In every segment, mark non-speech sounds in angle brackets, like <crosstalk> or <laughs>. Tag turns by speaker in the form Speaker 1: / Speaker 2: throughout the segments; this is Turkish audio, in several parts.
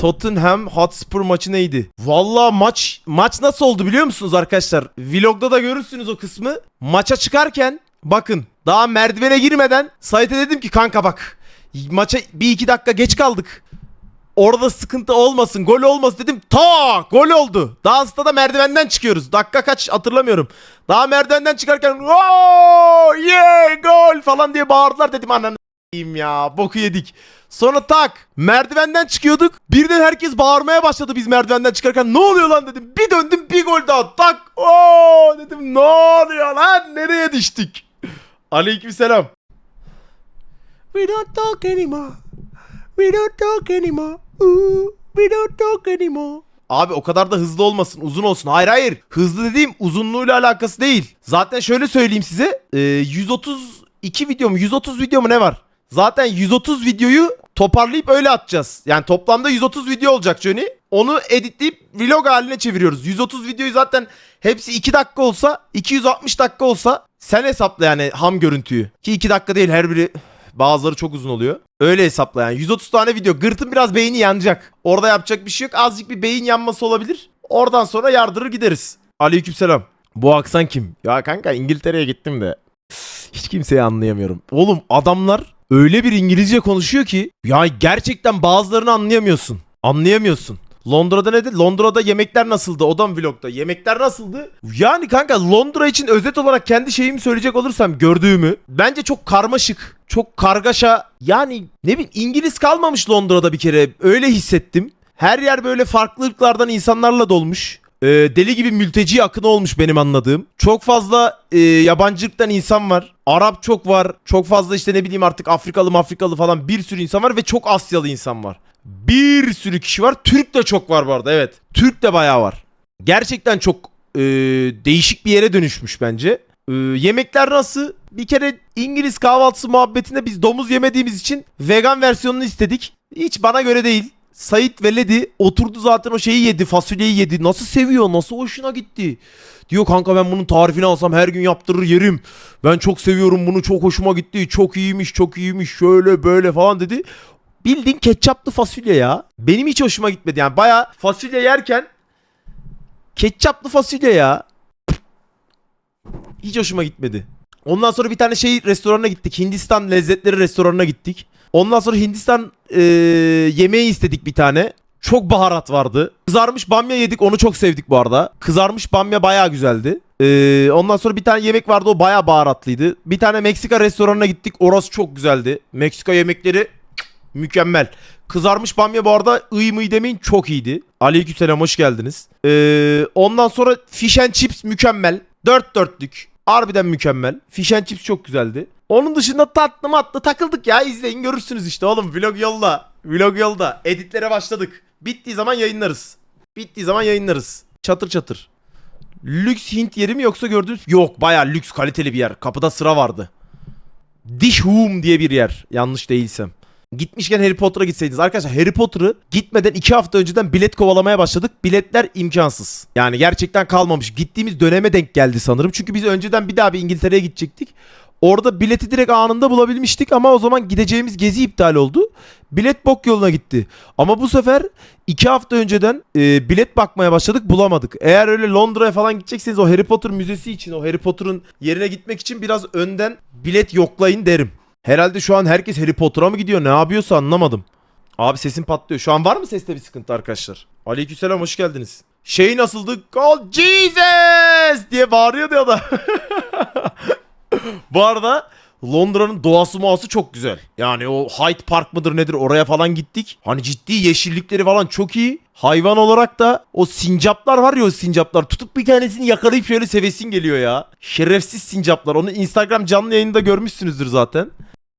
Speaker 1: Tottenham Hotspur maçı neydi? Valla maç maç nasıl oldu biliyor musunuz arkadaşlar? Vlogda da görürsünüz o kısmı. Maça çıkarken bakın daha merdivene girmeden Sait'e dedim ki kanka bak maça bir iki dakika geç kaldık. Orada sıkıntı olmasın, gol olmasın dedim. Ta gol oldu. Daha da merdivenden çıkıyoruz. Dakika kaç hatırlamıyorum. Daha merdivenden çıkarken "Oo, yeah, gol falan diye bağırdılar dedim ananı s**eyim ya. Boku yedik. Sonra tak merdivenden çıkıyorduk. Birden herkes bağırmaya başladı biz merdivenden çıkarken. Ne oluyor lan dedim. Bir döndüm bir gol daha. Tak. Oo dedim ne oluyor lan? Nereye düştük? <laughs> Aleykümselam. We don't talk anymore. We don't talk anymore. Ooh, we don't talk anymore. Abi o kadar da hızlı olmasın, uzun olsun. Hayır hayır. Hızlı dediğim uzunluğuyla alakası değil. Zaten şöyle söyleyeyim size. Ee, 132 video mu, 130 video mu ne var? Zaten 130 videoyu toparlayıp öyle atacağız. Yani toplamda 130 video olacak Johnny. Onu editleyip vlog haline çeviriyoruz. 130 videoyu zaten hepsi 2 dakika olsa, 260 dakika olsa sen hesapla yani ham görüntüyü. Ki 2 dakika değil her biri Bazıları çok uzun oluyor. Öyle hesapla yani. 130 tane video. Gırtın biraz beyni yanacak. Orada yapacak bir şey yok. Azıcık bir beyin yanması olabilir. Oradan sonra yardırır gideriz. Aleykümselam. Bu aksan kim? Ya kanka İngiltere'ye gittim de. Hiç kimseyi anlayamıyorum. Oğlum adamlar öyle bir İngilizce konuşuyor ki ya gerçekten bazılarını anlayamıyorsun. Anlayamıyorsun. Londra'da nedir? Londra'da yemekler nasıldı? O da mı vlogda? Yemekler nasıldı? Yani kanka Londra için özet olarak kendi şeyimi söyleyecek olursam gördüğümü. Bence çok karmaşık. Çok kargaşa. Yani ne bileyim İngiliz kalmamış Londra'da bir kere. Öyle hissettim. Her yer böyle farklı ırklardan insanlarla dolmuş. Ee, deli gibi mülteci akını olmuş benim anladığım. Çok fazla e, yabancı ırktan insan var. Arap çok var. Çok fazla işte ne bileyim artık Afrikalı Afrikalı falan bir sürü insan var ve çok Asyalı insan var. Bir sürü kişi var. Türk de çok var bu arada evet. Türk de bayağı var. Gerçekten çok e, değişik bir yere dönüşmüş bence. E, yemekler nasıl? Bir kere İngiliz kahvaltısı muhabbetinde biz domuz yemediğimiz için vegan versiyonunu istedik. Hiç bana göre değil. Sait ve Lady oturdu zaten o şeyi yedi, fasulyeyi yedi. Nasıl seviyor, nasıl hoşuna gitti. Diyor kanka ben bunun tarifini alsam her gün yaptırır yerim. Ben çok seviyorum bunu, çok hoşuma gitti. Çok iyiymiş, çok iyiymiş, şöyle böyle falan dedi. Bildiğin ketçaplı fasulye ya. Benim hiç hoşuma gitmedi yani. Baya fasulye yerken ketçaplı fasulye ya. Hiç hoşuma gitmedi. Ondan sonra bir tane şey restoranına gittik. Hindistan lezzetleri restoranına gittik. Ondan sonra Hindistan e, yemeği istedik bir tane. Çok baharat vardı. Kızarmış bamya yedik onu çok sevdik bu arada. Kızarmış bamya baya güzeldi. E, ondan sonra bir tane yemek vardı o baya baharatlıydı. Bir tane Meksika restoranına gittik orası çok güzeldi. Meksika yemekleri mükemmel. Kızarmış bamya bu arada ıy mıy demeyin çok iyiydi. Aleykümselam hoş geldiniz. E, ondan sonra fish and chips mükemmel. Dört dörtlük. Harbiden mükemmel. Fish and chips çok güzeldi. Onun dışında tatlı matlı takıldık ya. izleyin görürsünüz işte oğlum. Vlog yolda. Vlog yolda. Editlere başladık. Bittiği zaman yayınlarız. Bittiği zaman yayınlarız. Çatır çatır. Lüks Hint yeri mi yoksa gördünüz? Yok baya lüks kaliteli bir yer. Kapıda sıra vardı. Dish Home diye bir yer. Yanlış değilsem. Gitmişken Harry Potter'a gitseydiniz. Arkadaşlar Harry Potter'ı gitmeden 2 hafta önceden bilet kovalamaya başladık. Biletler imkansız. Yani gerçekten kalmamış. Gittiğimiz döneme denk geldi sanırım. Çünkü biz önceden bir daha bir İngiltere'ye gidecektik. Orada bileti direkt anında bulabilmiştik ama o zaman gideceğimiz gezi iptal oldu. Bilet bok yoluna gitti. Ama bu sefer 2 hafta önceden e, bilet bakmaya başladık bulamadık. Eğer öyle Londra'ya falan gidecekseniz o Harry Potter müzesi için o Harry Potter'ın yerine gitmek için biraz önden bilet yoklayın derim. Herhalde şu an herkes Harry Potter'a mı gidiyor ne yapıyorsa anlamadım. Abi sesim patlıyor. Şu an var mı seste bir sıkıntı arkadaşlar? Aleykümselam hoş geldiniz. Şey nasıldı? God Jesus diye bağırıyordu ya da. <laughs> Bu arada Londra'nın doğası muası çok güzel. Yani o Hyde Park mıdır nedir oraya falan gittik. Hani ciddi yeşillikleri falan çok iyi. Hayvan olarak da o sincaplar var ya o sincaplar. Tutup bir tanesini yakalayıp şöyle sevesin geliyor ya. Şerefsiz sincaplar. Onu Instagram canlı yayında görmüşsünüzdür zaten.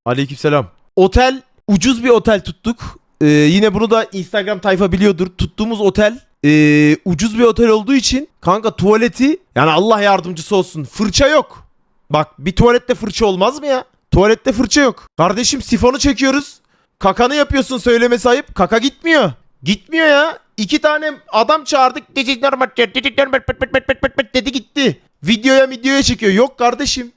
Speaker 1: Aleykümselam. Otel ucuz bir otel tuttuk. Ee, yine bunu da Instagram tayfa biliyordur. Tuttuğumuz otel ee, ucuz bir otel olduğu için kanka tuvaleti yani Allah yardımcısı olsun. Fırça yok. Bak bir tuvalette fırça olmaz mı ya? Tuvalette fırça yok. Kardeşim sifonu çekiyoruz. Kakanı yapıyorsun söylemesi ayıp. Kaka gitmiyor. Gitmiyor ya. İki tane adam çağırdık. Dedi gitti. Videoya videoya çekiyor. Yok kardeşim.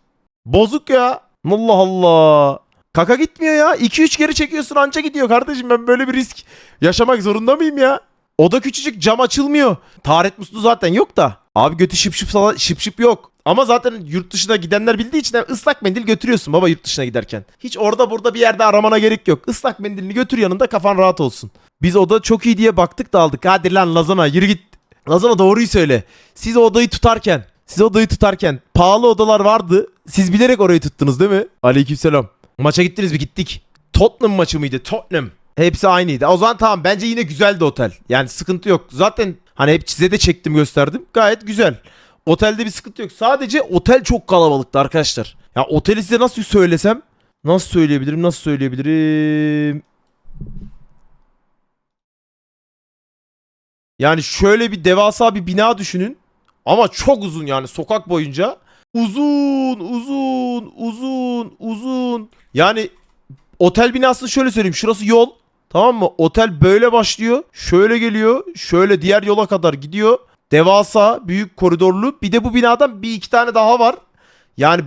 Speaker 1: Bozuk ya. Allah Allah. Kaka gitmiyor ya. 2-3 kere çekiyorsun anca gidiyor kardeşim. Ben böyle bir risk yaşamak zorunda mıyım ya? Oda küçücük cam açılmıyor. Taharet musluğu zaten yok da. Abi götü şıp şıp, şıp şıp yok. Ama zaten yurt dışına gidenler bildiği için ıslak mendil götürüyorsun baba yurt dışına giderken. Hiç orada burada bir yerde aramana gerek yok. Islak mendilini götür yanında kafan rahat olsun. Biz oda çok iyi diye baktık da aldık. Hadi lan Lazana yürü git. Lazana doğruyu söyle. Siz odayı tutarken, siz odayı tutarken pahalı odalar vardı. Siz bilerek orayı tuttunuz değil mi? Aleykümselam. Maça gittiniz mi? Gittik. Tottenham maçı mıydı? Tottenham. Hepsi aynıydı. O zaman tamam bence yine güzeldi otel. Yani sıkıntı yok. Zaten hani hep size de çektim gösterdim. Gayet güzel. Otelde bir sıkıntı yok. Sadece otel çok kalabalıktı arkadaşlar. Ya oteli size nasıl söylesem? Nasıl söyleyebilirim? Nasıl söyleyebilirim? Yani şöyle bir devasa bir bina düşünün. Ama çok uzun yani sokak boyunca. Uzun, uzun, uzun, uzun. Yani otel binasını şöyle söyleyeyim. Şurası yol. Tamam mı? Otel böyle başlıyor. Şöyle geliyor. Şöyle diğer yola kadar gidiyor. Devasa, büyük koridorlu. Bir de bu binadan bir iki tane daha var. Yani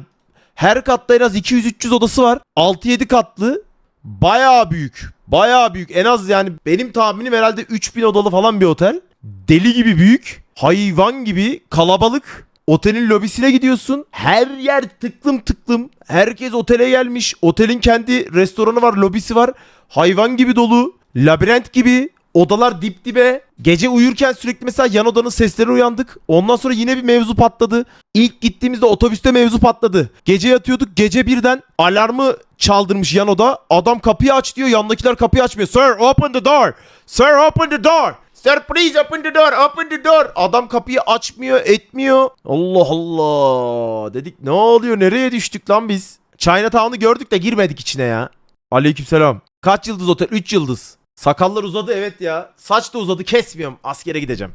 Speaker 1: her katta en az 200-300 odası var. 6-7 katlı. Bayağı büyük. Bayağı büyük. En az yani benim tahminim herhalde 3000 odalı falan bir otel. Deli gibi büyük. Hayvan gibi kalabalık. Otelin lobisine gidiyorsun. Her yer tıklım tıklım. Herkes otele gelmiş. Otelin kendi restoranı var, lobisi var. Hayvan gibi dolu. Labirent gibi. Odalar dip dibe. Gece uyurken sürekli mesela yan odanın seslerine uyandık. Ondan sonra yine bir mevzu patladı. İlk gittiğimizde otobüste mevzu patladı. Gece yatıyorduk. Gece birden alarmı çaldırmış yan oda. Adam kapıyı aç diyor. Yandakiler kapıyı açmıyor. Sir open the door. Sir open the door. Sir please open the door. Open the door. Adam kapıyı açmıyor etmiyor. Allah Allah. Dedik ne oluyor nereye düştük lan biz? Chinatown'u gördük de girmedik içine ya. Aleykümselam. Kaç yıldız otel? 3 yıldız. Sakallar uzadı evet ya. Saç da uzadı kesmiyorum. Askere gideceğim.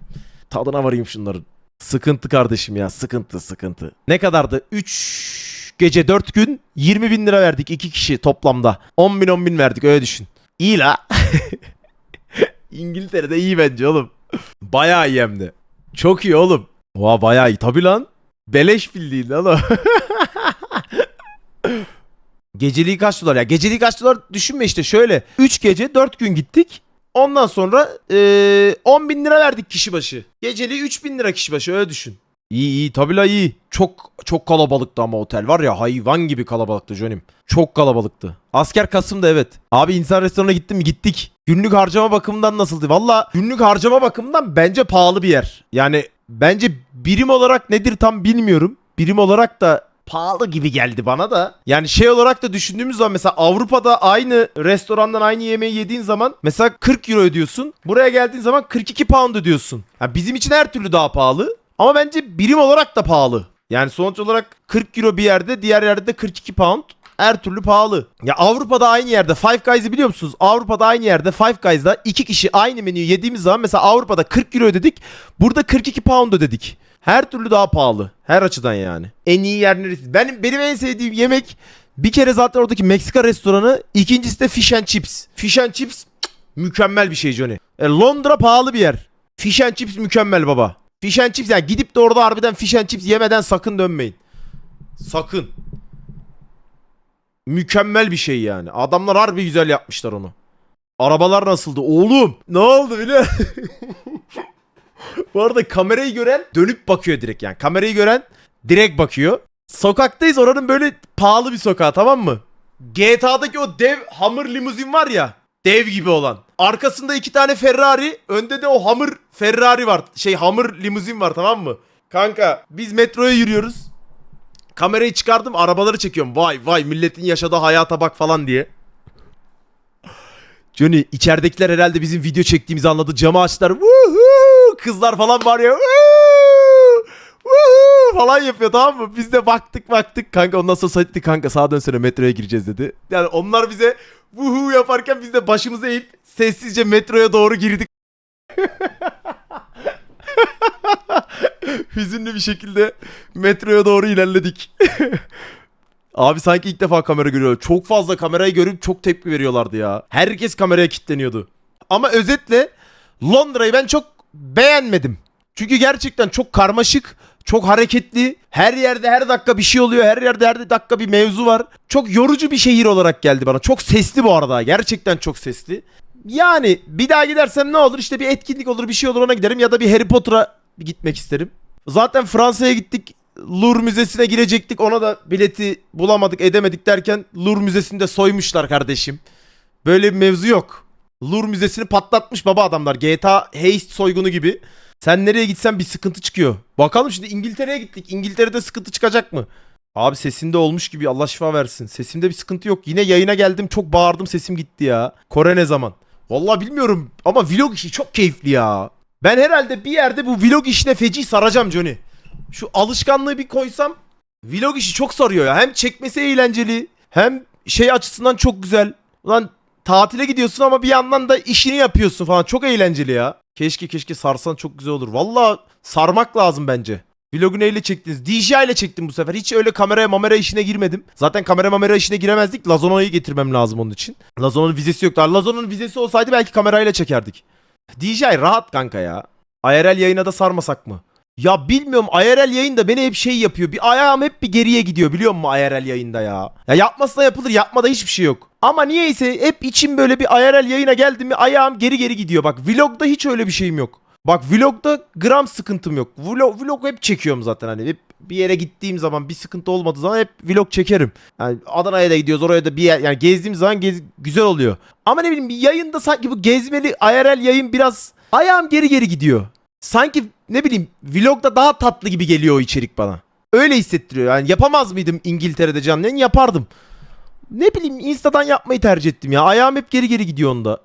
Speaker 1: Tadına varayım şunların. Sıkıntı kardeşim ya sıkıntı sıkıntı. Ne kadardı? 3 gece 4 gün 20 bin lira verdik 2 kişi toplamda. 10 bin 10 bin verdik öyle düşün. İyi la. <laughs> İngiltere'de iyi bence oğlum. Bayağı iyi hem de. Çok iyi oğlum. Oha bayağı iyi. Tabi lan. Beleş bildiğin lan o. <laughs> Geceliği kaç dolar ya? Geceliği kaç dolar düşünme işte şöyle. 3 gece 4 gün gittik. Ondan sonra eee 10 bin lira verdik kişi başı. Geceliği 3 bin lira kişi başı öyle düşün. İyi iyi tabi la iyi. Çok çok kalabalıktı ama otel var ya hayvan gibi kalabalıktı Johnny'm. Çok kalabalıktı. Asker Kasım'da evet. Abi insan restoranına gittim mi? Gittik. Günlük harcama bakımından nasıldı? Valla günlük harcama bakımından bence pahalı bir yer. Yani bence birim olarak nedir tam bilmiyorum. Birim olarak da pahalı gibi geldi bana da. Yani şey olarak da düşündüğümüz zaman mesela Avrupa'da aynı restorandan aynı yemeği yediğin zaman mesela 40 euro ödüyorsun. Buraya geldiğin zaman 42 pound ödüyorsun. Yani bizim için her türlü daha pahalı. Ama bence birim olarak da pahalı. Yani sonuç olarak 40 euro bir yerde diğer yerde de 42 pound. Her türlü pahalı. Ya Avrupa'da aynı yerde Five Guys'ı biliyor musunuz? Avrupa'da aynı yerde Five Guys'da iki kişi aynı menüyü yediğimiz zaman mesela Avrupa'da 40 euro ödedik. Burada 42 pound ödedik. Her türlü daha pahalı. Her açıdan yani. En iyi yer neresi? Benim, benim en sevdiğim yemek bir kere zaten oradaki Meksika restoranı. ikincisi de Fish and Chips. Fish and Chips mükemmel bir şey Johnny. E, Londra pahalı bir yer. Fish and Chips mükemmel baba. Fish and Chips yani gidip de orada harbiden Fish and Chips yemeden sakın dönmeyin. Sakın. Mükemmel bir şey yani. Adamlar harbi güzel yapmışlar onu. Arabalar nasıldı? Oğlum ne oldu biliyor musun? <laughs> Bu arada kamerayı gören dönüp bakıyor direkt yani. Kamerayı gören direkt bakıyor. Sokaktayız oranın böyle pahalı bir sokağı tamam mı? GTA'daki o dev Hummer limuzin var ya. Dev gibi olan. Arkasında iki tane Ferrari. Önde de o Hummer Ferrari var. Şey Hummer limuzin var tamam mı? Kanka biz metroya yürüyoruz. Kamerayı çıkardım arabaları çekiyorum. Vay vay milletin yaşadığı hayata bak falan diye. Johnny içeridekiler herhalde bizim video çektiğimizi anladı. Camı açtılar. Woohoo! Kızlar falan var ya. Falan yapıyor tamam mı? Biz de baktık baktık. Kanka ondan sonra Sait'ti kanka sağa dönsene metroya gireceğiz dedi. Yani onlar bize woohoo yaparken biz de başımızı eğip sessizce metroya doğru girdik. <laughs> Hüzünlü bir şekilde metroya doğru ilerledik. <laughs> Abi sanki ilk defa kamera görüyor. Çok fazla kamerayı görüp çok tepki veriyorlardı ya. Herkes kameraya kilitleniyordu. Ama özetle Londra'yı ben çok beğenmedim. Çünkü gerçekten çok karmaşık, Çok hareketli. Her yerde her dakika bir şey oluyor. Her yerde her dakika bir mevzu var. Çok yorucu bir şehir olarak geldi bana. Çok sesli bu arada. Gerçekten çok sesli. Yani bir daha gidersem ne olur? İşte bir etkinlik olur, bir şey olur ona giderim ya da bir Harry Potter'a gitmek isterim. Zaten Fransa'ya gittik. Louvre Müzesi'ne girecektik. Ona da bileti bulamadık, edemedik derken Louvre Müzesi'nde soymuşlar kardeşim. Böyle bir mevzu yok. Louvre Müzesi'ni patlatmış baba adamlar. GTA Heist soygunu gibi. Sen nereye gitsen bir sıkıntı çıkıyor. Bakalım şimdi İngiltere'ye gittik. İngiltere'de sıkıntı çıkacak mı? Abi sesinde olmuş gibi Allah şifa versin. Sesimde bir sıkıntı yok. Yine yayına geldim çok bağırdım sesim gitti ya. Kore ne zaman? Vallahi bilmiyorum ama vlog işi çok keyifli ya. Ben herhalde bir yerde bu vlog işine feci saracağım Johnny. Şu alışkanlığı bir koysam vlog işi çok sarıyor ya. Hem çekmesi eğlenceli hem şey açısından çok güzel. Ulan tatile gidiyorsun ama bir yandan da işini yapıyorsun falan. Çok eğlenceli ya. Keşke keşke sarsan çok güzel olur. Valla sarmak lazım bence. Vlogu neyle çektiniz? DJI ile çektim bu sefer. Hiç öyle kameraya mamera işine girmedim. Zaten kamera mamera işine giremezdik. Lazona'yı getirmem lazım onun için. Lazona'nın vizesi yoktu. Lazona'nın vizesi olsaydı belki kamerayla çekerdik. DJI rahat kanka ya. IRL yayına da sarmasak mı? Ya bilmiyorum IRL yayında beni hep şey yapıyor. Bir ayağım hep bir geriye gidiyor biliyor musun IRL yayında ya. Ya yapmasa yapılır yapmada hiçbir şey yok. Ama niyeyse hep içim böyle bir IRL yayına geldi mi ayağım geri geri gidiyor. Bak vlogda hiç öyle bir şeyim yok. Bak vlogda gram sıkıntım yok. Vlog, vlog hep çekiyorum zaten hani. Hep bir yere gittiğim zaman bir sıkıntı olmadığı zaman hep vlog çekerim. Yani Adana'ya da gidiyoruz oraya da bir yer yani gezdiğim zaman gez, güzel oluyor. Ama ne bileyim yayında sanki bu gezmeli IRL yayın biraz ayağım geri geri gidiyor. Sanki ne bileyim vlogda daha tatlı gibi geliyor o içerik bana. Öyle hissettiriyor. Yani yapamaz mıydım İngiltere'de canlı yayın? Yapardım. Ne bileyim Insta'dan yapmayı tercih ettim ya. Ayağım hep geri geri gidiyor onda.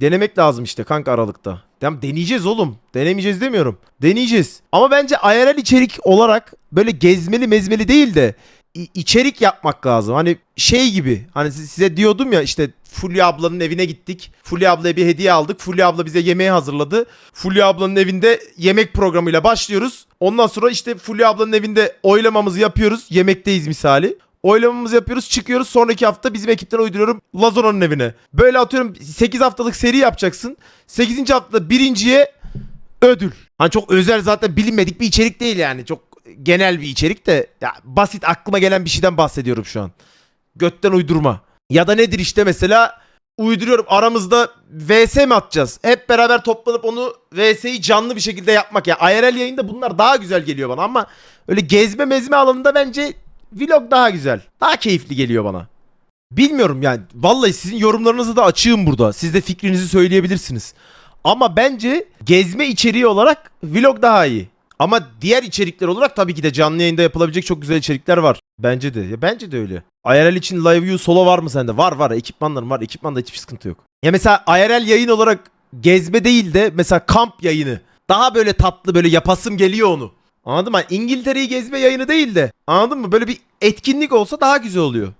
Speaker 1: Denemek lazım işte kanka aralıkta. Tamam deneyeceğiz oğlum. Denemeyeceğiz demiyorum. Deneyeceğiz. Ama bence IRL içerik olarak böyle gezmeli mezmeli değil de içerik yapmak lazım. Hani şey gibi. Hani si- size diyordum ya işte Fulya ablanın evine gittik. Fulya ablaya bir hediye aldık. Fulya abla bize yemeği hazırladı. Fulya ablanın evinde yemek programıyla başlıyoruz. Ondan sonra işte Fulya ablanın evinde oylamamızı yapıyoruz. Yemekteyiz misali. Oylamamızı yapıyoruz çıkıyoruz sonraki hafta bizim ekipten uyduruyorum Lazona'nın evine. Böyle atıyorum 8 haftalık seri yapacaksın. 8. haftada birinciye ödül. Hani çok özel zaten bilinmedik bir içerik değil yani. Çok genel bir içerik de ya basit aklıma gelen bir şeyden bahsediyorum şu an. Götten uydurma. Ya da nedir işte mesela uyduruyorum aramızda VS mi atacağız? Hep beraber toplanıp onu VS'yi canlı bir şekilde yapmak. Ya IRL yayında bunlar daha güzel geliyor bana ama öyle gezme mezme alanında bence vlog daha güzel. Daha keyifli geliyor bana. Bilmiyorum yani. Vallahi sizin yorumlarınızı da açığım burada. Siz de fikrinizi söyleyebilirsiniz. Ama bence gezme içeriği olarak vlog daha iyi. Ama diğer içerikler olarak tabii ki de canlı yayında yapılabilecek çok güzel içerikler var. Bence de. Ya bence de öyle. IRL için live view solo var mı sende? Var var. Ekipmanlarım var. Ekipmanda hiçbir sıkıntı yok. Ya mesela IRL yayın olarak gezme değil de mesela kamp yayını. Daha böyle tatlı böyle yapasım geliyor onu. Anladın mı? İngiltere'yi gezme yayını değil de. Anladın mı? Böyle bir etkinlik olsa daha güzel oluyor.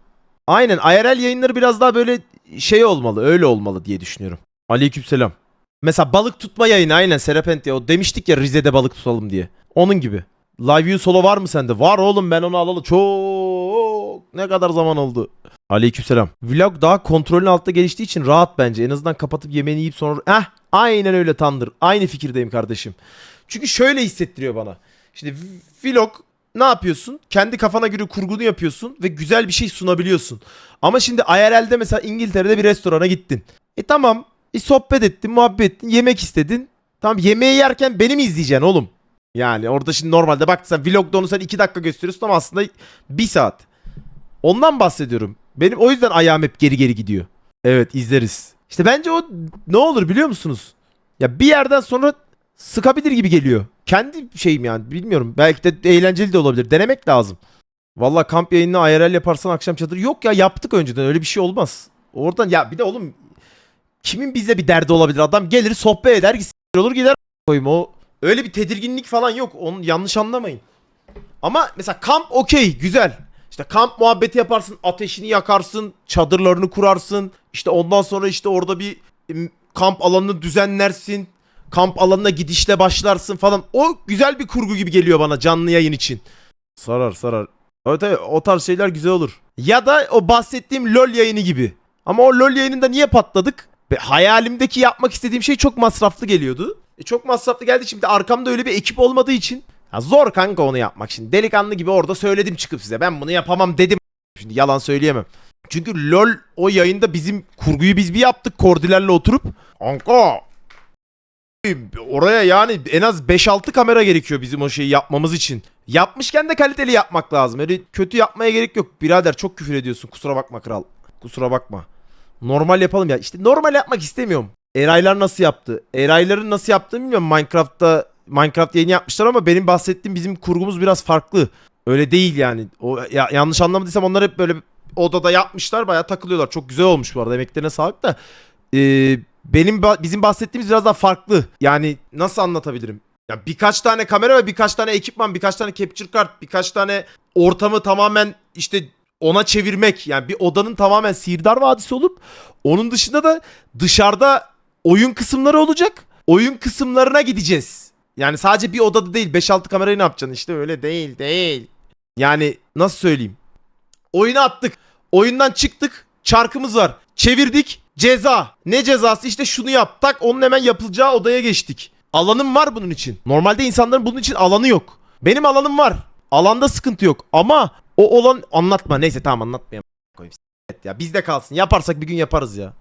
Speaker 1: Aynen IRL yayınları biraz daha böyle şey olmalı. Öyle olmalı diye düşünüyorum. Aleykümselam. Mesela balık tutma yayını aynen Serapent ya. O demiştik ya Rize'de balık tutalım diye. Onun gibi. Live view solo var mı sende? Var oğlum ben onu alalı çok ne kadar zaman oldu. Aleykümselam. Vlog daha kontrolün altta geliştiği için rahat bence. En azından kapatıp yemeğini yiyip sonra... Eh aynen öyle Tandır. Aynı fikirdeyim kardeşim. Çünkü şöyle hissettiriyor bana. Şimdi vlog ne yapıyorsun? Kendi kafana göre kurgunu yapıyorsun ve güzel bir şey sunabiliyorsun. Ama şimdi IRL'de mesela İngiltere'de bir restorana gittin. E tamam. E sohbet ettin, muhabbet ettin, yemek istedin. Tamam yemeği yerken beni mi izleyeceksin oğlum? Yani orada şimdi normalde baktıysan vlogda onu sen 2 dakika gösteriyorsun ama aslında 1 saat. Ondan bahsediyorum. Benim o yüzden ayağım hep geri geri gidiyor. Evet izleriz. İşte bence o ne olur biliyor musunuz? Ya bir yerden sonra sıkabilir gibi geliyor. Kendi şeyim yani bilmiyorum. Belki de eğlenceli de olabilir. Denemek lazım. Valla kamp yayınını IRL yaparsan akşam çadır. Yok ya yaptık önceden öyle bir şey olmaz. Oradan ya bir de oğlum kimin bize bir derdi olabilir? Adam gelir sohbet eder gitsin olur gider koyayım o. Öyle bir tedirginlik falan yok. Onu yanlış anlamayın. Ama mesela kamp okey güzel. İşte kamp muhabbeti yaparsın, ateşini yakarsın, çadırlarını kurarsın. İşte ondan sonra işte orada bir em, kamp alanını düzenlersin. Kamp alanına gidişle başlarsın falan. O güzel bir kurgu gibi geliyor bana canlı yayın için. Sarar sarar. Evet evet o tarz şeyler güzel olur. Ya da o bahsettiğim LoL yayını gibi. Ama o LoL yayınında niye patladık? Ve hayalimdeki yapmak istediğim şey çok masraflı geliyordu. E çok masraflı geldi şimdi arkamda öyle bir ekip olmadığı için Ya zor kanka onu yapmak şimdi. Delikanlı gibi orada söyledim çıkıp size. Ben bunu yapamam dedim. Şimdi yalan söyleyemem. Çünkü LoL o yayında bizim kurguyu biz bir yaptık kordilerle oturup. Kanka oraya yani en az 5-6 kamera gerekiyor bizim o şeyi yapmamız için. Yapmışken de kaliteli yapmak lazım. Öyle kötü yapmaya gerek yok. Birader çok küfür ediyorsun. Kusura bakma kral. Kusura bakma. Normal yapalım ya. İşte normal yapmak istemiyorum. Eraylar nasıl yaptı? Erayların nasıl yaptığını bilmiyorum. Minecraft'ta Minecraft yayını yapmışlar ama benim bahsettiğim bizim kurgumuz biraz farklı. Öyle değil yani. O ya, yanlış anlamadıysam onlar hep böyle odada yapmışlar. Bayağı takılıyorlar. Çok güzel olmuş bu arada. Emeklerine sağlık da. Ee, benim bizim bahsettiğimiz biraz daha farklı. Yani nasıl anlatabilirim? Ya birkaç tane kamera ve birkaç tane ekipman, birkaç tane capture kart, birkaç tane ortamı tamamen işte ona çevirmek. Yani bir odanın tamamen Sihirdar Vadisi olup onun dışında da dışarıda oyun kısımları olacak. Oyun kısımlarına gideceğiz. Yani sadece bir odada değil 5-6 kamerayı ne yapacaksın? İşte öyle değil değil. Yani nasıl söyleyeyim? Oyunu attık. Oyundan çıktık. Çarkımız var. Çevirdik. Ceza. Ne cezası? İşte şunu yap. Tak onun hemen yapılacağı odaya geçtik. Alanım var bunun için. Normalde insanların bunun için alanı yok. Benim alanım var. Alanda sıkıntı yok. Ama o olan anlatma. Neyse tamam anlatmayayım. Evet ya bizde kalsın. Yaparsak bir gün yaparız ya.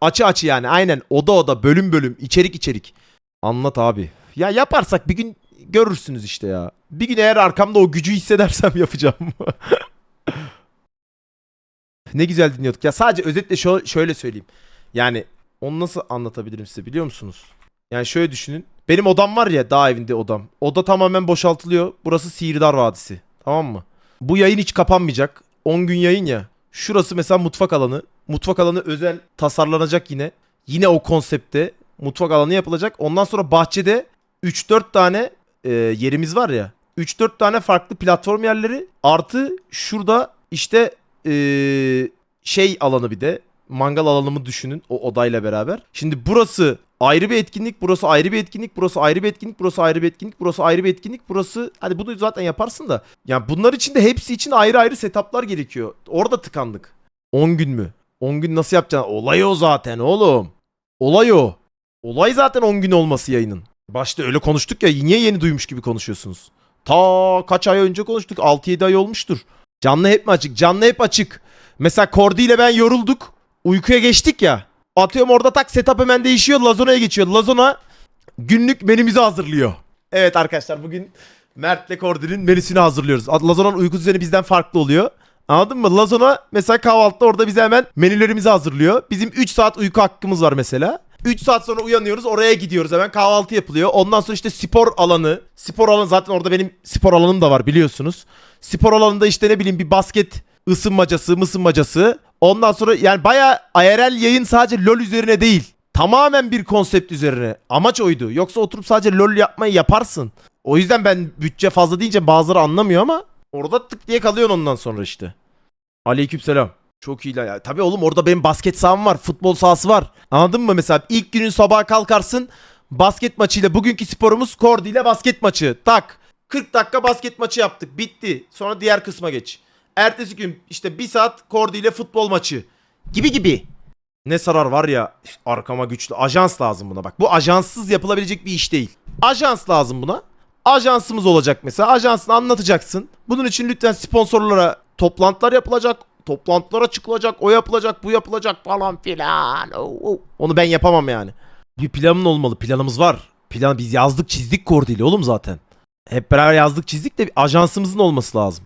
Speaker 1: Açı açı yani aynen oda oda bölüm bölüm içerik içerik. Anlat abi. Ya yaparsak bir gün görürsünüz işte ya. Bir gün eğer arkamda o gücü hissedersem <laughs> yapacağım. ne güzel dinliyorduk. Ya sadece özetle şö- şöyle söyleyeyim. Yani onu nasıl anlatabilirim size biliyor musunuz? Yani şöyle düşünün. Benim odam var ya dağ evinde odam. Oda tamamen boşaltılıyor. Burası Sihirdar Vadisi. Tamam mı? Bu yayın hiç kapanmayacak. 10 gün yayın ya. Şurası mesela mutfak alanı. Mutfak alanı özel tasarlanacak yine. Yine o konsepte mutfak alanı yapılacak. Ondan sonra bahçede 3-4 tane e, yerimiz var ya. 3-4 tane farklı platform yerleri artı şurada işte e, şey alanı bir de mangal alanımı düşünün o odayla beraber. Şimdi burası ayrı bir etkinlik, burası ayrı bir etkinlik, burası ayrı bir etkinlik, burası ayrı bir etkinlik, burası ayrı bir etkinlik, burası hadi bunu zaten yaparsın da. Yani bunlar için de hepsi için ayrı ayrı setuplar gerekiyor. Orada tıkandık. 10 gün mü? 10 gün nasıl yapacaksın? Olay o zaten oğlum. Olay o. Olay zaten 10 gün olması yayının. Başta öyle konuştuk ya niye yeni duymuş gibi konuşuyorsunuz? Ta kaç ay önce konuştuk 6-7 ay olmuştur. Canlı hep mi açık? Canlı hep açık. Mesela Kordi ile ben yorulduk. Uykuya geçtik ya. Atıyorum orada tak setup hemen değişiyor. Lazona'ya geçiyor. Lazona günlük menümüzü hazırlıyor. Evet arkadaşlar bugün Mert'le Kordi'nin menüsünü hazırlıyoruz. Lazona'nın uyku düzeni bizden farklı oluyor. Anladın mı? Lazona mesela kahvaltıda orada bize hemen menülerimizi hazırlıyor. Bizim 3 saat uyku hakkımız var mesela. 3 saat sonra uyanıyoruz oraya gidiyoruz hemen kahvaltı yapılıyor. Ondan sonra işte spor alanı. Spor alanı zaten orada benim spor alanım da var biliyorsunuz. Spor alanında işte ne bileyim bir basket ısınmacası mısınmacası. Ondan sonra yani baya IRL yayın sadece LoL üzerine değil. Tamamen bir konsept üzerine. Amaç oydu. Yoksa oturup sadece LoL yapmayı yaparsın. O yüzden ben bütçe fazla deyince bazıları anlamıyor ama orada tık diye kalıyorsun ondan sonra işte. Aleykümselam. Çok iyi lan ya. Tabii oğlum orada benim basket saham var. Futbol sahası var. Anladın mı mesela? ilk günün sabaha kalkarsın. Basket maçıyla bugünkü sporumuz Kordi ile basket maçı. Tak. 40 dakika basket maçı yaptık. Bitti. Sonra diğer kısma geç. Ertesi gün işte bir saat Kordi ile futbol maçı. Gibi gibi. Ne sarar var ya arkama güçlü. Ajans lazım buna bak. Bu ajanssız yapılabilecek bir iş değil. Ajans lazım buna. Ajansımız olacak mesela. Ajansını anlatacaksın. Bunun için lütfen sponsorlara toplantılar yapılacak. Toplantılara çıkılacak. O yapılacak, bu yapılacak falan filan. Onu ben yapamam yani. Bir planın olmalı. Planımız var. Plan biz yazdık, çizdik Kordi oğlum zaten. Hep beraber yazdık, çizdik de bir ajansımızın olması lazım.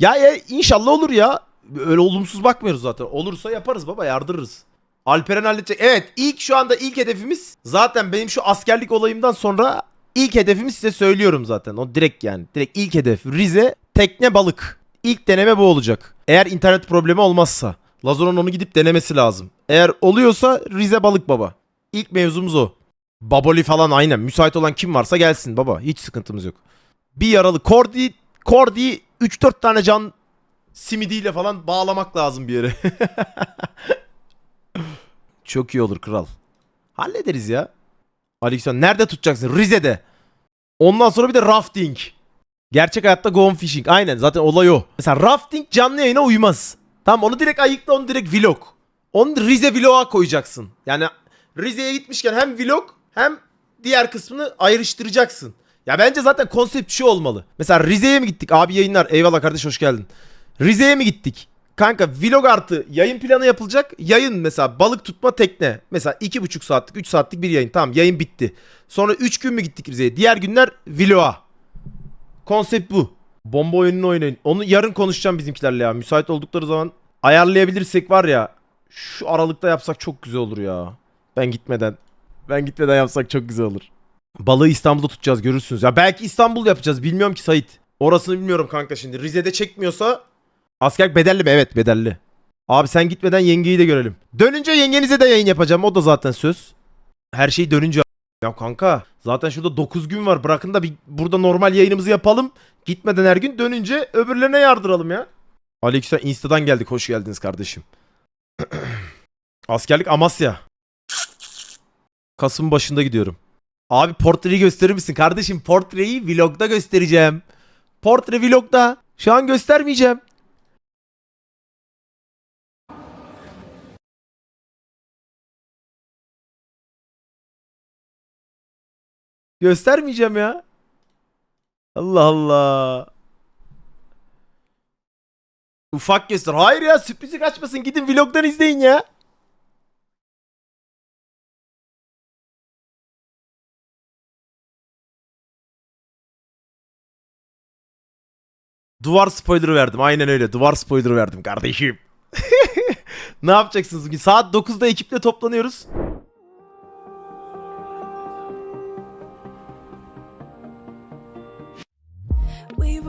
Speaker 1: Ya, ya inşallah olur ya. Öyle olumsuz bakmıyoruz zaten. Olursa yaparız baba yardırırız. Alperen halledecek. Evet ilk şu anda ilk hedefimiz zaten benim şu askerlik olayımdan sonra ilk hedefimi size söylüyorum zaten. O direkt yani. Direkt ilk hedef Rize tekne balık. İlk deneme bu olacak. Eğer internet problemi olmazsa. Lazon'un onu gidip denemesi lazım. Eğer oluyorsa Rize balık baba. İlk mevzumuz o. Baboli falan aynen. Müsait olan kim varsa gelsin baba. Hiç sıkıntımız yok. Bir yaralı Kordi Kordi 3-4 tane can simidiyle falan bağlamak lazım bir yere. <laughs> Çok iyi olur kral. Hallederiz ya. Aleyküm Nerede tutacaksın? Rize'de. Ondan sonra bir de rafting. Gerçek hayatta go on fishing. Aynen zaten olay o. Mesela rafting canlı yayına uymaz. Tamam onu direkt ayıkla onu direkt vlog. Onu Rize vloga koyacaksın. Yani Rize'ye gitmişken hem vlog hem diğer kısmını ayrıştıracaksın. Ya bence zaten konsept şu olmalı. Mesela Rize'ye mi gittik? Abi yayınlar. Eyvallah kardeş hoş geldin. Rize'ye mi gittik? Kanka vlog artı yayın planı yapılacak. Yayın mesela balık tutma tekne. Mesela 2,5 saatlik 3 saatlik bir yayın. Tamam yayın bitti. Sonra 3 gün mü gittik Rize'ye? Diğer günler vloga. Konsept bu. Bomba oyununu oynayın. Onu yarın konuşacağım bizimkilerle ya. Müsait oldukları zaman ayarlayabilirsek var ya. Şu aralıkta yapsak çok güzel olur ya. Ben gitmeden. Ben gitmeden yapsak çok güzel olur. Balığı İstanbul'da tutacağız görürsünüz. Ya belki İstanbul yapacağız. Bilmiyorum ki Sait. Orasını bilmiyorum kanka şimdi. Rize'de çekmiyorsa asker bedelli mi? Evet bedelli. Abi sen gitmeden yengeyi de görelim. Dönünce yengenize de yayın yapacağım. O da zaten söz. Her şey dönünce. Ya kanka zaten şurada 9 gün var. Bırakın da bir burada normal yayınımızı yapalım. Gitmeden her gün dönünce öbürlerine yardıralım ya. Aleykümselam Insta'dan geldik. Hoş geldiniz kardeşim. <clears throat> Askerlik Amasya. Kasım başında gidiyorum. Abi portreyi gösterir misin? Kardeşim portreyi vlogda göstereceğim. Portre vlogda. Şu an göstermeyeceğim. Göstermeyeceğim ya. Allah Allah. Ufak göster. Hayır ya sürprizi kaçmasın. Gidin vlogdan izleyin ya. Duvar spoiler verdim. Aynen öyle. Duvar spoiler verdim kardeşim. <laughs> ne yapacaksınız bugün? Saat 9'da ekiple toplanıyoruz.
Speaker 2: We